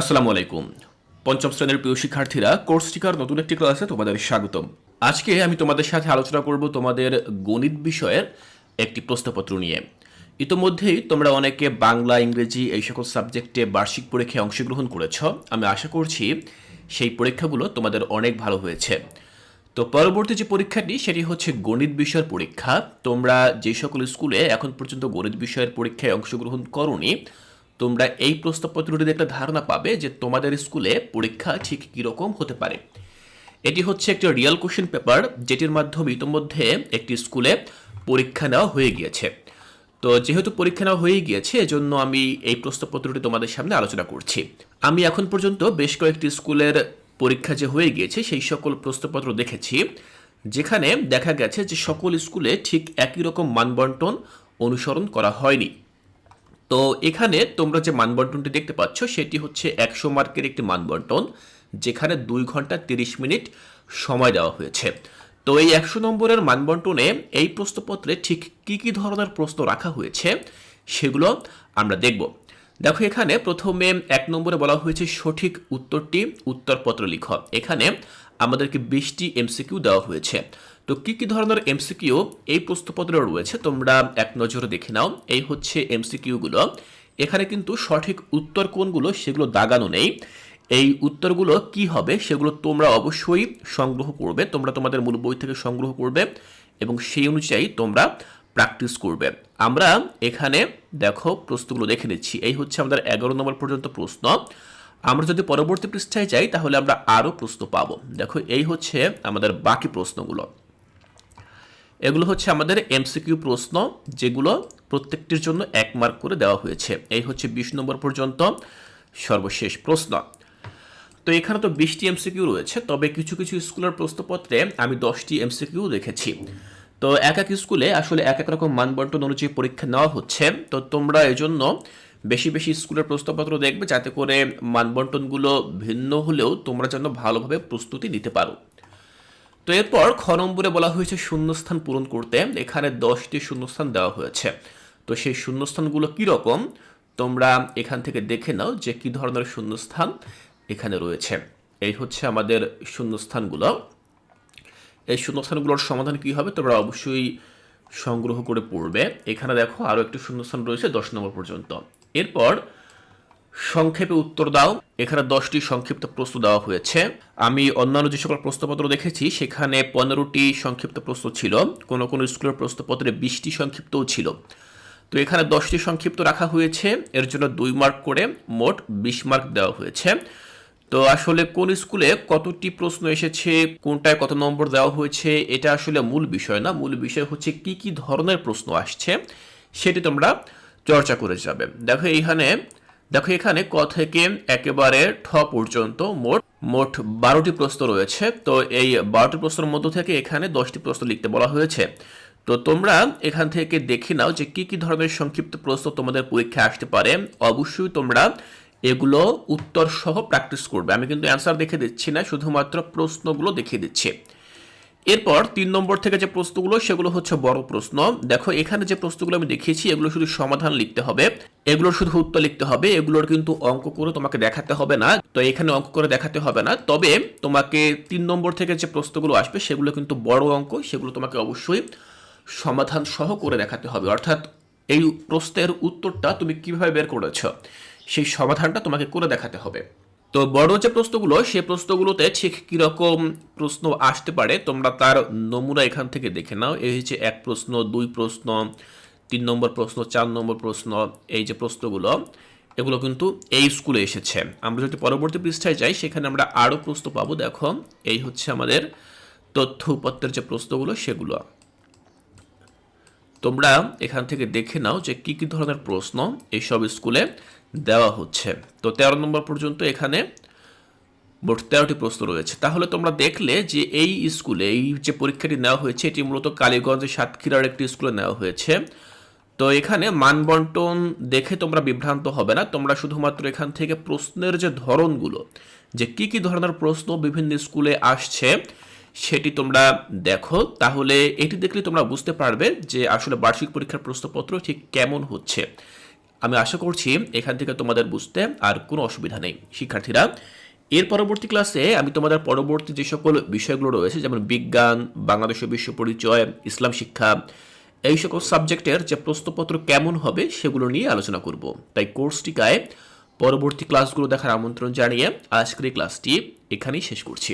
আসসালামু আলাইকুম। পঞ্চম শ্রেণির প্রিয় শিক্ষার্থীরা, কোর্স টিকার নতুন একটি ক্লাসে তোমাদের স্বাগতম। আজকে আমি তোমাদের সাথে আলোচনা করব তোমাদের গণিত বিষয়ের একটি প্রশ্নপত্র নিয়ে। ইতোমধ্যেই তোমরা অনেকে বাংলা, ইংরেজি এই সকল সাবজেক্টে বার্ষিক পরীক্ষায় অংশগ্রহণ করেছ। আমি আশা করছি সেই পরীক্ষাগুলো তোমাদের অনেক ভালো হয়েছে। তো পরবর্তী যে পরীক্ষাটি, সেটি হচ্ছে গণিত বিষয়ের পরীক্ষা। তোমরা যে সকল স্কুলে এখন পর্যন্ত গণিত বিষয়ের পরীক্ষায় অংশগ্রহণ করনি তোমরা এই প্রশ্নপত্রটি দেখলে ধারণা পাবে যে তোমাদের স্কুলে পরীক্ষা ঠিক কীরকম হতে পারে। এটি হচ্ছে একটি রিয়েল কোশ্চেন পেপার যেটির মাধ্যমে ইতোমধ্যে একটি স্কুলে পরীক্ষা নেওয়া হয়ে গিয়েছে। তো যেহেতু পরীক্ষা নেওয়া হয়ে গিয়েছে, এজন্য আমি এই প্রশ্নপত্রটি তোমাদের সামনে আলোচনা করছি। আমি এখন পর্যন্ত বেশ কয়েকটি স্কুলের পরীক্ষা যে হয়ে গিয়েছে, সেই সকল প্রশ্নপত্র দেখেছি, যেখানে দেখা গেছে যে সকল স্কুলে ঠিক একই রকম মানবন্টন অনুসরণ করা হয়নি। তো এখানে তোমরা যে মানবন্টনটি দেখতে পাচ্ছ, সেটি হচ্ছে একশো মার্কের একটি মানবন্টন, যেখানে দুই ঘণ্টা তিরিশ মিনিট সময় দেওয়া হয়েছে। তো এই একশো নম্বরের মানবন্টনে এই প্রশ্নপত্রে ঠিক কি কি ধরনের প্রশ্ন রাখা হয়েছে, সেগুলো আমরা দেখব। দেখো এখানে প্রথমে এক নম্বরে বলা হয়েছে সঠিক উত্তরটি উত্তরপত্র লিখ। এখানে আমাদেরকে বিশটি এমসিকিউ দেওয়া হয়েছে। তো কি কি ধরনের এমসিকিউ এই প্রশ্নপত্রে রয়েছে তোমরা এক নজরে দেখে নাও। এই হচ্ছে এমসিকিউগুলো এখানে কিন্তু সঠিক উত্তর কোনগুলো সেগুলো দাগানো নেই। এই উত্তরগুলো কি হবে সেগুলো তোমরা অবশ্যই সংগ্রহ করবে। তোমরা তোমাদের মূল বই থেকে সংগ্রহ করবে এবং সেই অনুযায়ী তোমরা প্র্যাকটিস করবে। আমরা এখানে দেখো প্রশ্নগুলো দেখে নিচ্ছি। এই হচ্ছে আমাদের এগারো নম্বর পর্যন্ত প্রশ্ন। আমরা যদি পরবর্তী পৃষ্ঠায় যাই, তাহলে আমরা আরও প্রশ্ন পাবো। দেখো, এই হচ্ছে আমাদের বাকি প্রশ্নগুলো। এগুলো হচ্ছে আমাদের এমসিকিউ প্রশ্ন, যেগুলো প্রত্যেকটির জন্য এক মার্ক করে দেওয়া হয়েছে। এই হচ্ছে বিশ নম্বর পর্যন্ত সর্বশেষ প্রশ্ন। তো এখানে তো বিশটি এমসিকিউ রয়েছে, তবে কিছু কিছু স্কুলের প্রশ্নপত্রে আমি দশটি এমসিকিউ দেখেছি। তো এক এক স্কুলে আসলে এক এক রকম মানবন্টন অনুযায়ী পরীক্ষা নেওয়া হচ্ছে। তো তোমরা এজন্য বেশি বেশি স্কুলের প্রশ্নপত্র দেখবে যাতে করে মানবন্টনগুলো ভিন্ন হলেও তোমরা যেন ভালোভাবে প্রস্তুতি নিতে পারো। তো এরপর খ নম্বরে বলা হয়েছে শূন্যস্থান পূরণ করতে। এখানে দশটি শূন্যস্থান দেওয়া হয়েছে। তো সেই শূন্যস্থানগুলো কীরকম তোমরা এখান থেকে দেখে নাও যে কী ধরনের শূন্যস্থান এখানে রয়েছে। এই হচ্ছে আমাদের শূন্যস্থানগুলো। এই শূন্যস্থানগুলোর সমাধান কী হবে তোমরা অবশ্যই সংগ্রহ করে পড়বে। এখানে দেখো আরও একটি শূন্যস্থান রয়েছে দশ নম্বর পর্যন্ত। এরপর সংক্ষেপে উত্তর দাও। এখানে দশটি সংক্ষিপ্ত প্রশ্ন দেওয়া হয়েছে। আমি অন্যান্য যে সকল প্রশ্নপত্র দেখেছি, সেখানে পনেরোটি সংক্ষিপ্ত প্রশ্ন ছিল। কোনো কোনো স্কুলের প্রশ্নপত্রে বিশটি সংক্ষিপ্তও ছিল। তো এখানে দশটি সংক্ষিপ্ত রাখা হয়েছে। এর জন্য দুই মার্ক করে মোট বিশ মার্ক দেওয়া হয়েছে। তো আসলে কোন স্কুলে কতটি প্রশ্ন এসেছে, কোনটায় কত নম্বর দেওয়া হয়েছে, এটা আসলে মূল বিষয় না। মূল বিষয় হচ্ছে কি কি ধরনের প্রশ্ন আসছে, সেটি তোমরা চর্চা করে যাবে দেখো এইখানে, দেখো এখানে ক থেকে একেবারে ঠ পর্যন্ত মোট মোট বারোটি প্রশ্ন রয়েছে। তো এই বারোটি প্রশ্নের মধ্য থেকে এখানে দশটি প্রশ্ন লিখতে বলা হয়েছে। তো তোমরা এখান থেকে দেখে নাও যে কি কি ধরনের সংক্ষিপ্ত প্রশ্ন তোমাদের পরীক্ষায় আসতে পারে। অবশ্যই তোমরা এগুলো উত্তর সহ প্র্যাকটিস করবে। আমি কিন্তু অ্যান্সার দেখে দিচ্ছি না, শুধুমাত্র প্রশ্নগুলো দেখিয়ে দিচ্ছি। এরপর তিন নম্বর থেকে যে প্রশ্নগুলো, সেগুলো হচ্ছে বড় প্রশ্ন। দেখো, এখানে যে প্রশ্নগুলো আমি দেখিয়েছি, এগুলো শুধু সমাধান লিখতে হবে। এগুলোর শুধু উত্তর লিখতে হবে। এগুলোর কিন্তু অঙ্ক করে তোমাকে দেখাতে হবে না। তো এখানে অঙ্ক করে দেখাতে হবে না। তবে তোমাকে তিন নম্বর থেকে যে প্রশ্নগুলো আসবে, সেগুলো কিন্তু বড় অঙ্ক। সেগুলো তোমাকে অবশ্যই সমাধান সহ করে দেখাতে হবে। অর্থাৎ এই প্রশ্নের উত্তরটা তুমি কীভাবে বের করেছ, সেই সমাধানটা তোমাকে করে দেখাতে হবে। তো বড় যে প্রশ্নগুলো, সে প্রশ্নগুলোতে ঠিক কীরকম প্রশ্ন আসতে পারে, তোমরা তার নমুনা এখান থেকে দেখে নাও। এই হচ্ছে এক প্রশ্ন, দুই প্রশ্ন, তিন নম্বর প্রশ্ন, চার নম্বর প্রশ্ন, এই যে প্রশ্নগুলো, এগুলো কিন্তু এই স্কুলে এসেছে। আমরা যদি পরবর্তী পৃষ্ঠায় যাই, সেখানে আমরা আরও প্রশ্ন পাবো। দেখো, এই হচ্ছে আমাদের তথ্য উপাত্তের যে প্রশ্নগুলো, সেগুলো। তোমরা এখান থেকে দেখে নাও যে কি কি ধরনের প্রশ্ন এইসব স্কুলে দেওয়া হচ্ছে। তো তেরো নম্বর পর্যন্ত এখানে মোট তেরোটি প্রশ্ন রয়েছে। তাহলে তোমরা দেখলে যে এই স্কুলে এই যে পরীক্ষাটি নেওয়া হয়েছে, এটি মূলত কালীগঞ্জে সাতক্ষীরার একটি স্কুলে নেওয়া হয়েছে। তো এখানে মানবন্টন দেখে তোমরা বিভ্রান্ত হবে না। তোমরা শুধুমাত্র এখান থেকে প্রশ্নের যে ধরনগুলো, যে কি কি ধরনের প্রশ্ন বিভিন্ন স্কুলে আসছে, সেটি তোমরা দেখো। তাহলে এটি দেখলে তোমরা বুঝতে পারবে যে আসলে বার্ষিক পরীক্ষার প্রশ্নপত্র ঠিক কেমন হচ্ছে। আমি আশা করছি এখান থেকে তোমাদের বুঝতে আর কোনো অসুবিধা নেই। শিক্ষার্থীরা, এর পরবর্তী ক্লাসে আমি তোমাদের পরবর্তী যে সকল বিষয়গুলো রয়েছে, যেমন বিজ্ঞান বাংলাদেশের বিশ্ব পরিচয়, ইসলাম শিক্ষা, এই সকল সাবজেক্টের যে প্রশ্নপত্র কেমন হবে সেগুলো নিয়ে আলোচনা করব। তাই কোর্সটিকায় পরবর্তী ক্লাসগুলো দেখার আমন্ত্রণ জানিয়ে আজকের এই ক্লাসটি এখানেই শেষ করছি।